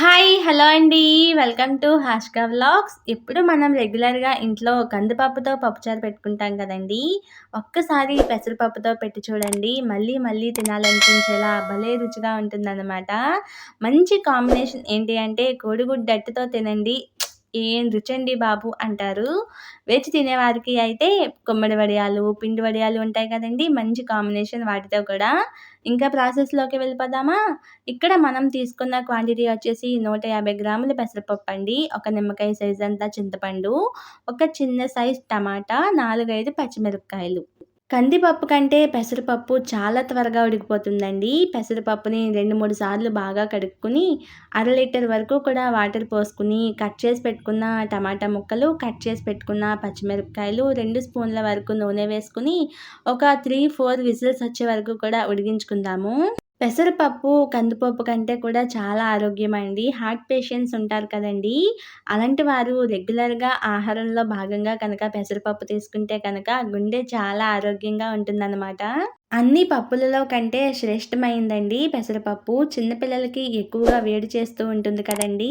Hi hello అండి. Welcome to హాష్కా vlogs. ఇప్పుడు మనం రెగ్యులర్గా ఇంట్లో కందిపప్పుతో పప్పుచారు పెట్టుకుంటాం కదండి. ఒక్కసారి పెసరపప్పుతో పెట్టి చూడండి. మళ్ళీ మళ్ళీ తినాలనిపించేలా భలే రుచిగా ఉంటుందన్నమాట. మంచి కాంబినేషన్ ఏంటి అంటే కోడిగుడ్డట్టుతో తినండి. ఏం రుచండి బాబు అంటారు. వెజ్ తినేవారికి అయితే గుమ్మడి వడియాలు పిండి వడియాలు ఉంటాయి కదండి. మంచి కాంబినేషన్ వాటితో కూడా. ఇంకా ప్రాసెస్లోకి వెళ్ళిపోదామా? ఇక్కడ మనం తీసుకున్న క్వాంటిటీ వచ్చేసి నూట యాభై గ్రాముల పెసరపప్పు అండి. ఒక నిమ్మకాయ సైజ్ అంతా చింతపండు ఒక చిన్న సైజ్ టమాటా నాలుగైదు పచ్చిమిరపకాయలు. కందిపప్పు కంటే పెసరపప్పు చాలా త్వరగా ఉడికిపోతుందండి. పెసరపప్పుని రెండు మూడు సార్లు బాగా కడుక్కుని అర లీటర్ వరకు కూడా వాటర్ పోసుకుని కట్ చేసి పెట్టుకున్న టమాటా ముక్కలు కట్ చేసి పెట్టుకున్న పచ్చిమిరపకాయలు రెండు స్పూన్ల వరకు నూనె వేసుకుని ఒక త్రీ ఫోర్ విజిల్స్ వచ్చే వరకు కూడా ఉడిగించుకుందాము పెసరపప్పు కందిపప్పు కంటే కూడా చాలా ఆరోగ్యమండి. హార్ట్ పేషెంట్స్ ఉంటారు కదండి. అలాంటి వారు రెగ్యులర్గా ఆహారంలో భాగంగా కనుక పెసరపప్పు తీసుకుంటే కనుక గుండె చాలా ఆరోగ్యంగా ఉంటుందన్నమాట. అన్ని పప్పులలో కంటే శ్రేష్టమైందండి పెసరపప్పు. చిన్నపిల్లలకి ఎక్కువగా వేడి చేస్తూ ఉంటుంది కదండి.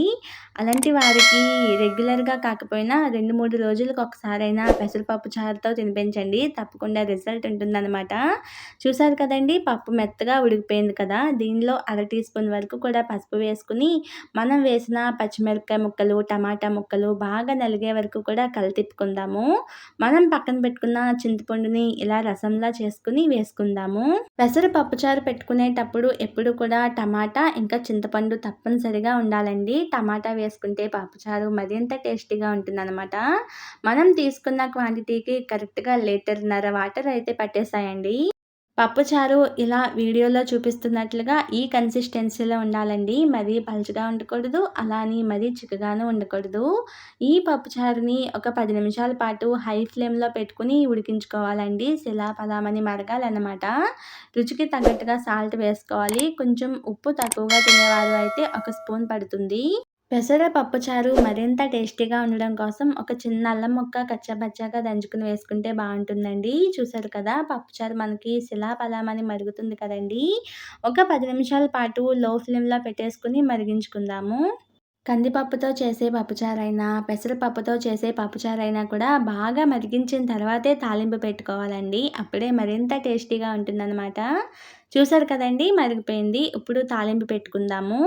అలాంటి వారికి రెగ్యులర్గా కాకపోయినా రెండు మూడు రోజులకు ఒకసారైనా పెసరపప్పు చారుతో తినిపించండి. తప్పకుండా రిజల్ట్ ఉంటుందన్నమాట. చూసారు కదండి పప్పు మెత్తగా ఉడికిపోయింది కదా. దీనిలో అర టీ స్పూన్ వరకు కూడా పసుపు వేసుకుని మనం వేసిన పచ్చిమిరపకాయ ముక్కలు టమాటా ముక్కలు బాగా నలిగే వరకు కూడా కలితిప్పుకుందాము. మనం పక్కన పెట్టుకున్న చింతపండుని ఇలా రసంలా చేసుకుని వేసుకుందాం. చేసుకుందాము పెసర పప్పుచారు పెట్టుకునేటప్పుడు ఎప్పుడు కూడా టమాటా ఇంకా చింతపండు తప్పనిసరిగా ఉండాలండి. టమాటా వేసుకుంటే పప్పుచారు మరింత టేస్టీగా ఉంటుందన్నమాట. మనం తీసుకున్న క్వాంటిటీకి కరెక్ట్గా లీటర్న్నర వాటర్ అయితే పట్టేస్తాయండి. పప్పుచారు ఇలా వీడియోలో చూపిస్తున్నట్లుగా ఈ కన్సిస్టెన్సీలో ఉండాలండి. మరీ పలుచగా ఉండకూడదు అలా అని మరీ చిక్కగాను ఉండకూడదు. ఈ పప్పుచారుని ఒక పది నిమిషాల పాటు హై ఫ్లేమ్లో పెట్టుకుని ఉడికించుకోవాలండి. శిలా పలామని మరగాలన్నమాట. రుచికి తగ్గట్టుగా సాల్ట్ వేసుకోవాలి. కొంచెం ఉప్పు తక్కువగా తినేవారు అయితే ఒక స్పూన్ పడుతుంది. పెసర పప్పుచారు మరింత టేస్టీగా ఉండడం కోసం ఒక చిన్న అల్లం ముక్క కచ్చాపచ్చాగా దంచుకుని వేసుకుంటే బాగుంటుందండి. చూసారు కదా పప్పుచారు మనకి శిలా పలామని మరుగుతుంది కదండి. ఒక పది నిమిషాల పాటు లో ఫ్లేమ్లో పెట్టేసుకుని మరిగించుకుందాము. కందిపప్పుతో చేసే పప్పుచారైనా పెసరపప్పుతో చేసే పప్పుచారైనా కూడా బాగా మరిగించిన తర్వాతే తాలింపు పెట్టుకోవాలండి. అప్పుడే మరింత టేస్టీగా ఉంటుందన్నమాట. చూసారు కదండి మరిగిపోయింది. ఇప్పుడు తాలింపు పెట్టుకుందాము.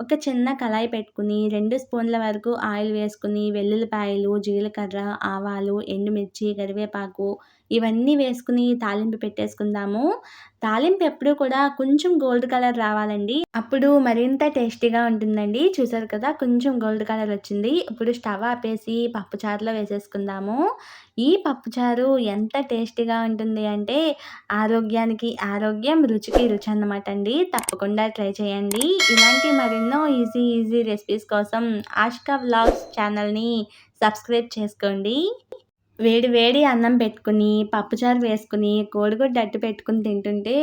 ఒక చిన్న కళాయి పెట్టుకుని రెండు స్పూన్ల వరకు ఆయిల్ వేసుకుని వెల్లుల్లిపాయలు జీలకర్ర ఆవాలు ఎండుమిర్చి కరివేపాకు ఇవన్నీ వేసుకుని తాలింపు పెట్టేసుకుందాము. తాలింపు ఎప్పుడు కూడా కొంచెం గోల్డ్ కలర్ రావాలండి. అప్పుడు మరింత టేస్టీగా ఉంటుందండి. చూసారు కదా కొంచెం గోల్డ్ కలర్ వచ్చింది. ఇప్పుడు స్టవ్ ఆపేసి పప్పుచారులో వేసేసుకుందాము. ఈ పప్పుచారు ఎంత టేస్టీగా ఉంటుంది అంటే ఆరోగ్యానికి ఆరోగ్యం రుచి రుచికి రుచి అన్నమాట అండి. తప్పకుండా ట్రై చేయండి. ఇలాంటి మరెన్నో ఈజీ ఈజీ రెసిపీస్ కోసం ఆష్కా వ్లాగ్స్ ఛానల్ని సబ్స్క్రైబ్ చేసుకోండి. వేడి వేడి అన్నం పెట్టుకుని పప్పుచారు వేసుకుని కోడిగుడ్డు అట్టు పెట్టుకుని తింటుంటే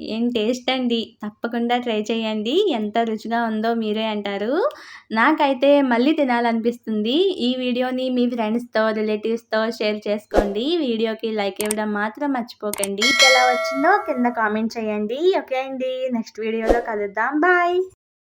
ఏం టేస్ట్ అండి? తప్పకుండా ట్రై చేయండి. ఎంత రుచిగా ఉందో మీరే అంటారు. నాకైతే మళ్ళీ తినాలనిపిస్తుంది. ఈ వీడియోని మీ ఫ్రెండ్స్తో రిలేటివ్స్తో షేర్ చేసుకోండి. వీడియోకి లైక్ ఇవ్వడం మాత్రం మర్చిపోకండి. ఎలా వచ్చిందో కింద కామెంట్ చేయండి. ఓకే అండి. నెక్స్ట్ వీడియోలో కలుద్దాం. బాయ్.